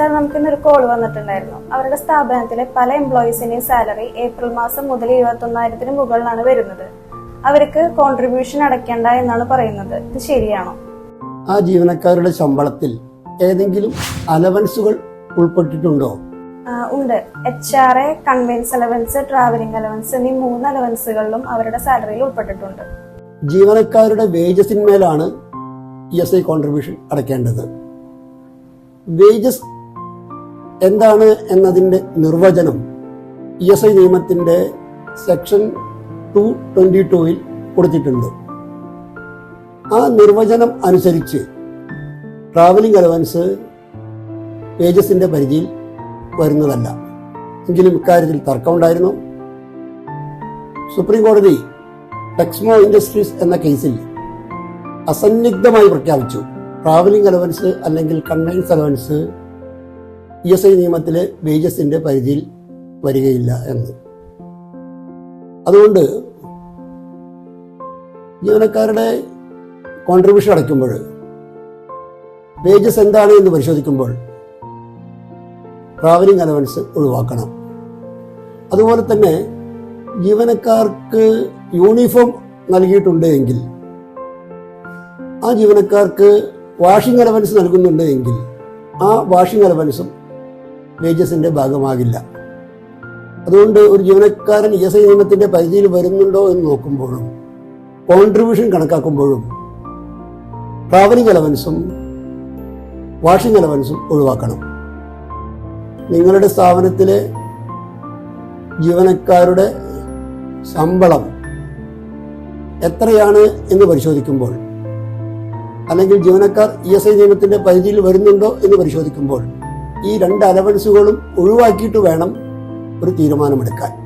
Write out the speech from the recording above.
നമുക്കിന്നൊരു കോൾ വന്നിട്ടുണ്ടായിരുന്നു. അവരുടെ സ്ഥാപനത്തിലെ പല എംപ്ലോയീസിന്റെയും സാലറി ഏപ്രിൽ മാസം മുതൽ ഇരുപത്തൊന്നായിരത്തിന് മുകളിലാണ് വരുന്നത്. അവർക്ക് കോൺട്രിബ്യൂഷൻ അടയ്ക്കേണ്ട എന്നാണ് പറയുന്നത്. ഇത് ശരിയാണോ? ആ ജീവനക്കാരുടെ ശമ്പളത്തിൽ ഏതെങ്കിലും അലവൻസുകൾ ഉൾപ്പെട്ടിട്ടുണ്ടോ? ഉണ്ട്. H R A conveyance allowance travelling allowance എന്നീ മൂന്ന് അലവൻസുകളിലും അവരുടെ സാലറിയിൽ ഉൾപ്പെട്ടിട്ടുണ്ട്. ജീവനക്കാരുടെ വേജസിന്മേലാണ് ഇ എസ് ഐ കോൺട്രിബ്യൂഷൻ അടയ്ക്കേണ്ടത്. വേജസ് എന്താണ് എന്നതിന്റെ നിർവചനം ഇ എസ് ഐ നിയമത്തിന്റെ സെക്ഷൻ ടു ട്വന്റി ടുവിൽ കൊടുത്തിട്ടുണ്ട്. ആ നിർവചനം അനുസരിച്ച് ട്രാവലിംഗ് അലവൻസ് പേജസിന്റെ പരിധിയിൽ വരുന്നതല്ല. എങ്കിലും ഇക്കാര്യത്തിൽ തർക്കമുണ്ടായിരുന്നു. സുപ്രീം കോടതി ടെക്സ്മോ ഇൻഡസ്ട്രീസ് എന്ന കേസിൽ അസന്നിഗ്ധമായി പ്രഖ്യാപിച്ചു. ട്രാവലിംഗ് അലവൻസ് അല്ലെങ്കിൽ conveyance allowance E S I നിയമത്തിലെ വേജസിന്റെ പരിധിയിൽ വരികയില്ല എന്ന്. അതുകൊണ്ട് ജീവനക്കാരുടെ കോൺട്രിബ്യൂഷൻ അടയ്ക്കുമ്പോൾ വേജസ് എന്താണ് എന്ന് പരിശോധിക്കുമ്പോൾ ട്രാവലിംഗ് അലവൻസ് ഒഴിവാക്കണം. അതുപോലെ തന്നെ ജീവനക്കാർക്ക് യൂണിഫോം നൽകിയിട്ടുണ്ട് എങ്കിൽ ആ ജീവനക്കാർക്ക് വാഷിംഗ് അലവൻസ് നൽകുന്നുണ്ട് എങ്കിൽ ആ വാഷിംഗ് അലവൻസും വേജസിന്റെ ഭാഗമാകില്ല. അതുകൊണ്ട് ഒരു ജീവനക്കാരൻ ഇ എസ് ഐ നിയമത്തിന്റെ പരിധിയിൽ വരുന്നുണ്ടോ എന്ന് നോക്കുമ്പോഴും കോൺട്രിബ്യൂഷൻ കണക്കാക്കുമ്പോഴും ട്രാവലിംഗ് അലവൻസും വാഷിംഗ് അലവൻസും ഒഴിവാക്കണം. നിങ്ങളുടെ സ്ഥാപനത്തിലെ ജീവനക്കാരുടെ ശമ്പളം എത്രയാണ് എന്ന് പരിശോധിക്കുമ്പോൾ അല്ലെങ്കിൽ ജീവനക്കാർ ഇ എസ് ഐ നിയമത്തിന്റെ പരിധിയിൽ വരുന്നുണ്ടോ എന്ന് പരിശോധിക്കുമ്പോൾ ഈ രണ്ട് അലവൻസുകളും ഒഴിവാക്കിയിട്ട് വേണം ഒരു തീരുമാനമെടുക്കാൻ.